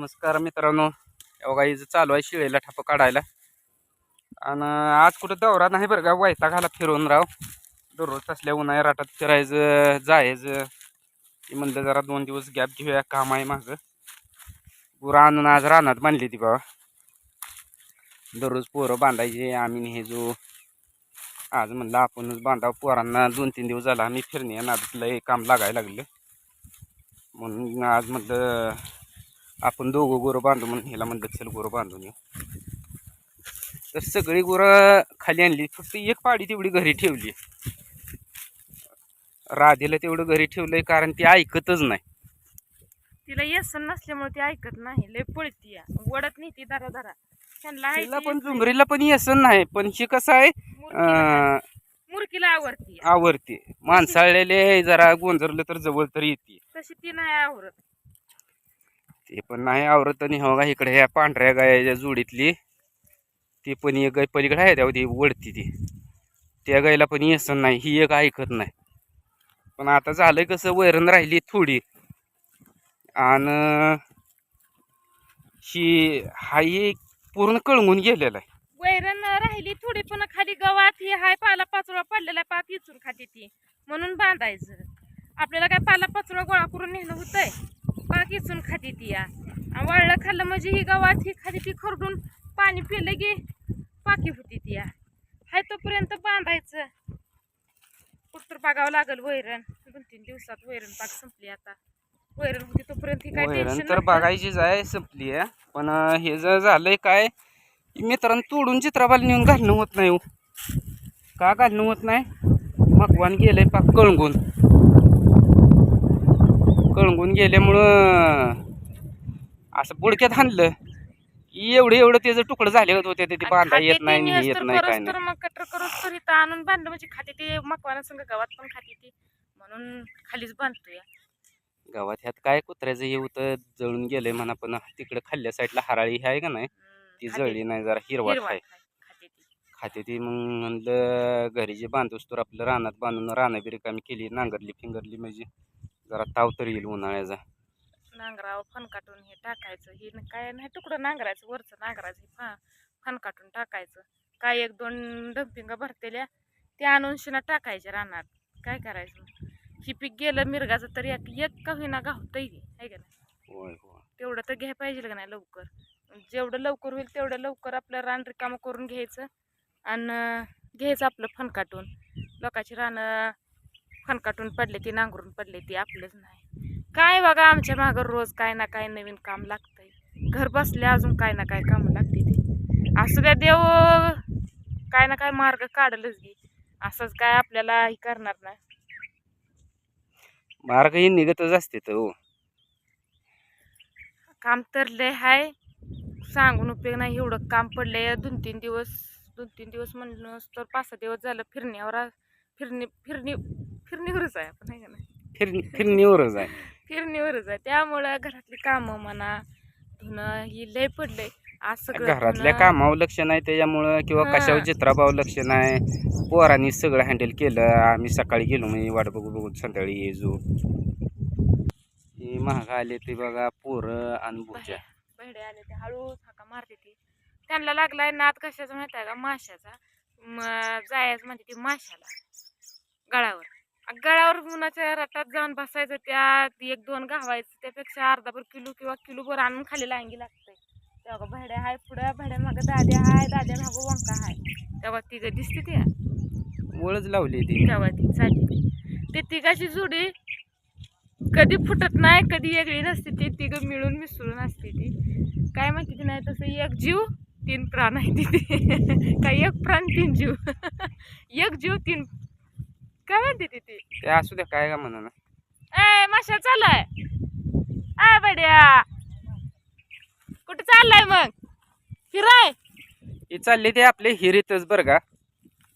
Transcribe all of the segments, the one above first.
नमस्कार मित्रांनो. बघा इज चालू आहे शिळेला ठप काढायला. आणि आज कुठं दौरा नाही बरं का? वायता घाला फिरून राव. दररोज असल्या उन्हाळ्या राटात फिरायचं जायचं. म्हणलं जरा दोन दिवस गॅप घेऊया काम आहे माझं. गुरं आणून आज रानात बांधली ती बाबा दररोज पोरं बांधायचे आम्ही हे जो. आज म्हणलं आपणच बांधावं. पोरांना दोन तीन दिवस झाला आम्ही फिरणे नादातलं हे काम लागायला लागलं. म्हणून आज म्हणलं आपण दोघं गुरं बांधू म्हणून ह्याला म्हणलं चल गुरं बांधून येऊ. तर सगळी गुरं खाली आणली फक्त एक पाडी तेवढी घरी ठेवली. राधेला तेवढं घरी ठेवलंय कारण ती ऐकतच नाही. तिला येसन नसल्यामुळे ती ऐकत नाही लय पळती या. वडत नाही ती दरा दरा त्यांना आहे तिला ती पण. झुमरीला पण येसन नाही पण ही कसं आहे मुरकीला अं, मुरकीला आवडती. आवडते माणसाळलेले जरा गोंजरलं तर जवळ तर येते. तशी ती नाही आवडत ते पण नाही आवरत आणि हो का इकडे ह्या पांढऱ्या गायच्या जोडीतली. ती पण एक गाय पलीकडे आहे त्यावर ती वडती ती. त्या गायला पण येसन नाही ही एक ऐकत नाही. पण आता झालं कसं वैरण राहिली थोडी. आणि ही हा एक पूर्ण कळंगून गेलेला आहे. वैरण राहिली थोडी पण खाली गवात ही हाय पाला पाचोळा पडलेला आहे, पात इचून खाते ती. म्हणून बांधायचं. आपल्याला काय पाला पाचोळा गोळा करून नेणं होतंय? पाक इचून खाते ती या वाळलं खाल्लं म्हणजे ही गवात ही खाली ती खरडून पाणी पिलं की पाकी होती ती या हाय तोपर्यंत बांधायचं. कुठतर बघावं लागल वैरण. दोन तीन दिवसात वैरण पाक संपली आता. वैरण होती तोपर्यंत ही काय टेन्शन तर बघायचीच आहे संपली आहे. पण हे जर झालंय काय मित्रांनो तोडून चित्राबाला नेऊन घालणं होत नाही हो. का घालणं होत नाही? मकवान गेलंय पाक कळंगून. कळंगून गेल्यामुळं असं बुडक्यात हाणलं. की एवढं एवढं त्याचं तुकडं झाले होते ते बांधा येत नाही आणि येत नाही काय तर नाही. मग कटर तर इथं आणून बांधलं म्हणजे खाते ते मकवाना संग गावात पण खाते ती. म्हणून खालीच बांधतोय. गावात ह्यात काय कुत्र्याचं हे होतं जळून गेलंय म्हणा पण तिकडे खाल्ल्या साईडला हराळी हे आहे का नाही? ती खाते जळली नाही जरा हिरवा हिरवा आहे. खाय- खाते ती. खाते ती मग म्हणलं घरी जे बांधूस तर आपलं रानात बांधून राना बी रिकामी केली नांगरली फिंगरली म्हणजे. जरा ताव तर येईल उन्हाळ्याचा. नांगरावर फन काटून हे टाकायचं. हे न- काय नाही तुकडं नांगरायचं वरचं नांगरायचं हे फा फन काटून टाकायचं. काय एक दोन डंपिंग भरतेल्या ते आणून शिना टाकायच्या रानात. काय करायचं? ही पीक गेलं मिरगाचं तरी एक एक का होईना गावतंय आहे का नाही? होय होय. तेवढं तर घ्याय पाहिजे का नाही लवकर? जेवढं लवकर होईल तेवढं लवकर आपलं रान रिकामं करून घ्यायचं. आणि घ्यायचं आपलं फन काटून. लोकांची रानं फन काटून पडले ती नांगरून पडले ती आपलंच नाही. काय बघा आमच्या मागं रोज काय ना काय नवीन काम लागतंय. घर बसल्या अजून काय ना काय काम लागते ते. असं द्या देव काय ना काय मार्ग काढलच घे. असंच काय आपल्याला हे करणार नाही. मार्ग हे निघतच असते तर हो. काम तर लय हाय. सांगून उपयोग नाही एवढं काम पडलंय. दोन तीन दिवस दोन तीन दिवस म्हणलं तर पाच सहा दिवस झालं फिरण्यावर फिरणी फिरणी फिरणीवरच आहे आपण आहे का नाही? फिर फिरणीवरच आहे. फिरणीवरच आहे. त्यामुळं घरातली कामं म्हणा धुणं ही लय पडलंय. आज सगळं घरातल्या धुणं- कामावर लक्ष नाही त्याच्यामुळं किंवा हां. कशावर चित्राबावर लक्ष नाही. पोरांनी सगळं हँडल केलं. आम्ही सकाळी गेलो म्हणजे वाट बघू बघू संध्याकाळी ये जो. हे महाग आले ते बघा पोरं आणि भुजा बहिडे आले ते हळूच हाका मारते ती. त्यांना लागलाय नाद कशाचा माहिती आहे का? माशाचा. म- जायचं म्हणजे ती माशाला गळावर गळावर उन्हाच्या रटात जाऊन बसायचं त्यात एक दोन घावायचं त्यापेक्षा अर्धाभर किलो किंवा किलोभर आणून खाली लांगी लागतंय. तेव्हा भाड्या हाय पुढं भाड्या मागं दाद्या हाय दाद्या मागं वंका हाय. तेव्हा तिघं दिसते ती. वळच लावली ती. तेव्हा ती चालली ते तिघाची जोडी कधी फुटत नाही कधी वेगळी नसते ती. तिघं मिळून मिसळून असते ती. काय माहिती ती नाही तसं एक जीव तीन प्राण आहे तिथे. काय एक प्राण तीन जीव. एक जीव तीन काय म्हणते ती ती? ते असू द्या काय का म्हणा ए माशा चाललाय. आ बड्या. कुठं चाललाय मग? फिराय हे चालले ते आपल्या हिरीतच बरं का.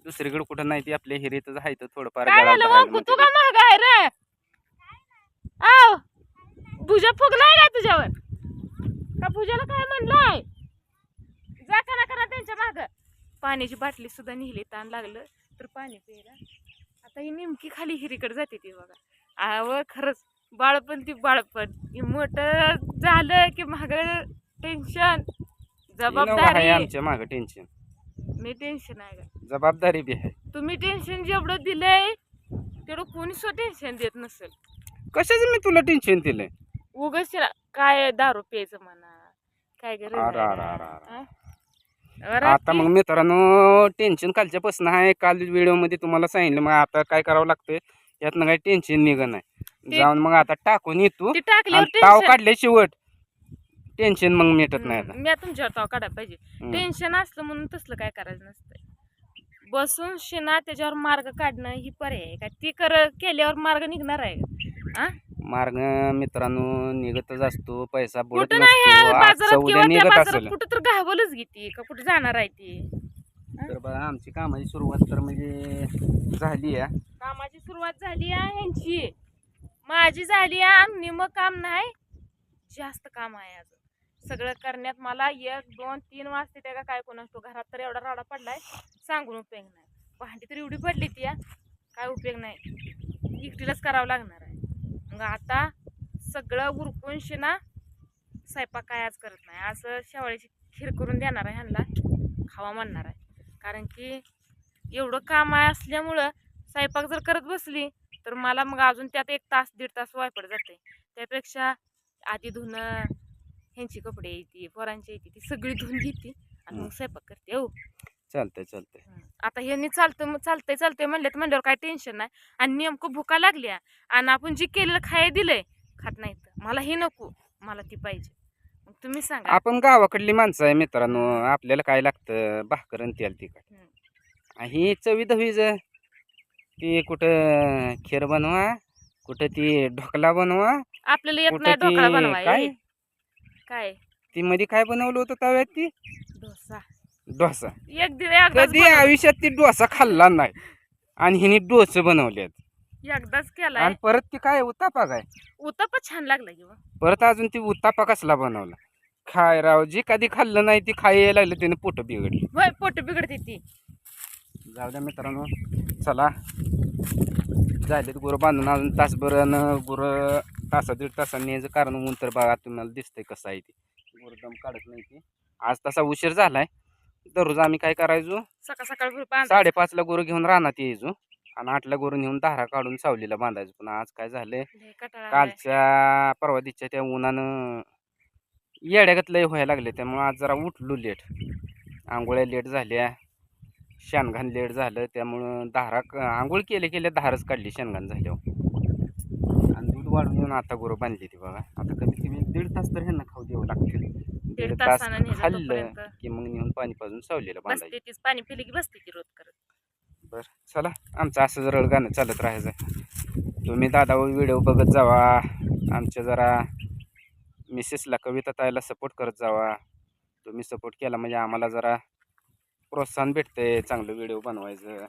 दुसरीकडे कुठं नाही ते आपल्या हिरीतच आहे तर थोडंफार काय झालं मग? तू का महाग आहे रे? आव भुजा फुगलाय का तुझ्यावर? का भुजाला काय म्हणलंय? जा करा करा त्यांच्या माग. पाण्याची बाटली सुद्धा नेली ताण लागलं तर पाणी प्यायला. आता ही नेमकी खाली हिरीकडे जाते ती बघा. आव खरंच बाळपण ती बाळपण. मोठं झालं की माग टेन्शन जबाबदारी. आमच्या मागं टेन्शन मी टेन्शन आहे का जबाबदारी बी आहे. तुम्ही टेन्शन जेवढं दिलंय तेवढं कोणी सुद्धा टेन्शन देत नसेल. कशाचं मी तुला टेन्शन दिलंय? उगाच काय दारू प्यायचं म्हणा काय गरज आता मग मित्रांनो टेन्शन कालच्यापासून आहे. काल व्हिडिओमध्ये तुम्हाला सांगितलं मग आता काय करावं लागतंय? यातनं काही टेन्शन निघ नाही. जाऊन मग आता टाकून येतो. ती टाकल्यावर आणि ताव काढले शेवट. टेन्शन मग मिटत नाही आता. मी आता तुमच्यावर ताव काढायला पाहिजे. हम्म. टेन्शन असलं म्हणून तसलं काय करायचं नसतंय. बसून शिना त्याच्यावर मार्ग काढणं ही पर्याय आहे का? ती कर केल्यावर मार्ग निघणार आहे का? हा? मार्ग मित्रांनो निघतच असतो. पैसा बुडत कुठं नाही नसतो. आजचा बाजारात उद्या किंवा त्या निघत बाजारात असेल. कुठं तर घावलच घेते का कुठं जाणार आहे ती? तर बघा आमची कामाची सुरुवात तर म्हणजे झाली आहे. कामाची सुरुवात झाली आहे ह्यांची माझी झाली आहे निम काम नाही. जास्त काम आहे अजून. सगळं करण्यात मला एक दोन तीन वाजते त्या का काय कोणास तो घरात तर एवढा राडा पडलाय सांगून उपयोग नाही. भांडी तर एवढी पडली ती या, काय उपयोग नाही. एकटीलाच करावं लागणार आहे. मग आता सगळं उरकून शिना स्वयंपाक काय आज करत नाही. असं शेवाळीची खीर करून देणार आहे ह्यांना. खावा म्हणणार आहे. कारण की एवढं काम आहे असल्यामुळं स्वयंपाक जर करत बसली तर मला मग अजून त्यात एक तास दीड तास वायपड जाते त्यापेक्षा आधी धुणं ह्यांची कपडे येते पोरांची येते ती सगळी धुवून घेते आणि मग. स्वयंपाक करते हो. चालतंय चालतंय. आता ह्यांनी चालतं मग चालतंय चालतंय म्हणलं तर म्हणल्यावर काय टेन्शन नाही. आणि नेमकं भुका लागल्या आणि आपण जी केलेलं खाय दिलंय खात नाहीत. मला हे नको. मला ती पाहिजे. तुम्ही सांगा. आपण गावाकडली माणसं आहे मित्रांनो. आपल्याला काय लागतं? भाकर आणि तेल तिखट. ही चवी दवीज ती कुठं खीर बनवा कुठं ती ढोकला बनवा आपल्याला येत नाही ढोकळा बनवाय काय? काय? ती मध्ये काय बनवलं होतं तव्यात ती? डोसा. डोसा. एक दिवस कधी बनव- आयुष्यात ती डोसा खाल्ला नाही. आणि हिने डोसे बनवलेत. एकदाच केलाय. आणि परत ती काय उतापा काय? उत्तप्पा छान लागला. परत अजून ती उतापा कसला बनवला? खाय राव जी कधी खाल्लं नाही ती खाय लागलं तिने पोट बिघडली. होय पोट बिघडते ती. जाऊ द्या मित्रांनो चला. झालेत गुरं बांधून अजून तासभर गुरं तासा दीड तासांनी यायचं कारण ऊन तर बघा तुम्हाला दिसतंय कसं आहे ते. गुरं दम काढत नाही ती. आज तसा उशीर झालाय. दररोज आम्ही काय करायचो? सकाळ सकाळ बांध. साडेपाचला गुरं घेऊन रानात यायचो. आणि आठला गुरं नेऊन धारा काढून सावलीला बांधायचो. पण आज काय झालंय? लय कंटाळा आलाय. कालच्या परवा दिवशीच्या त्या उन्हानं येड्यागत लय व्हायला लागले त्यामुळं आज जरा उठलो लेट. आंघोळ्या लेट झाल्या शेणघाण लेट झालं त्यामुळं धारा क- आंघोळ केले केले धारच काढली शेणघाण झाल्यावर. आणि दूध वाढून येऊन आता गुरं बांधली ती बघा. आता कधी कमी दीड तास तर ह्यांना खाऊ द्यावं लागतील. दीड तास खाल्लं की मग नेऊन पाणी पाजून सावलीला बांधायचं. पाणी पिली की बसते ती रोज करत. बर चला आमचं असं जर गाणं चालत राहायचं. तुम्ही दादा व्हिडिओ बघत जावा. आमच्या जरा मिसेसला कविता ताईला सपोर्ट करत जावा. तुम्ही सपोर्ट केला म्हणजे आम्हाला जरा प्रोत्साहन भेटते चांगलं व्हिडिओ बनवायचं.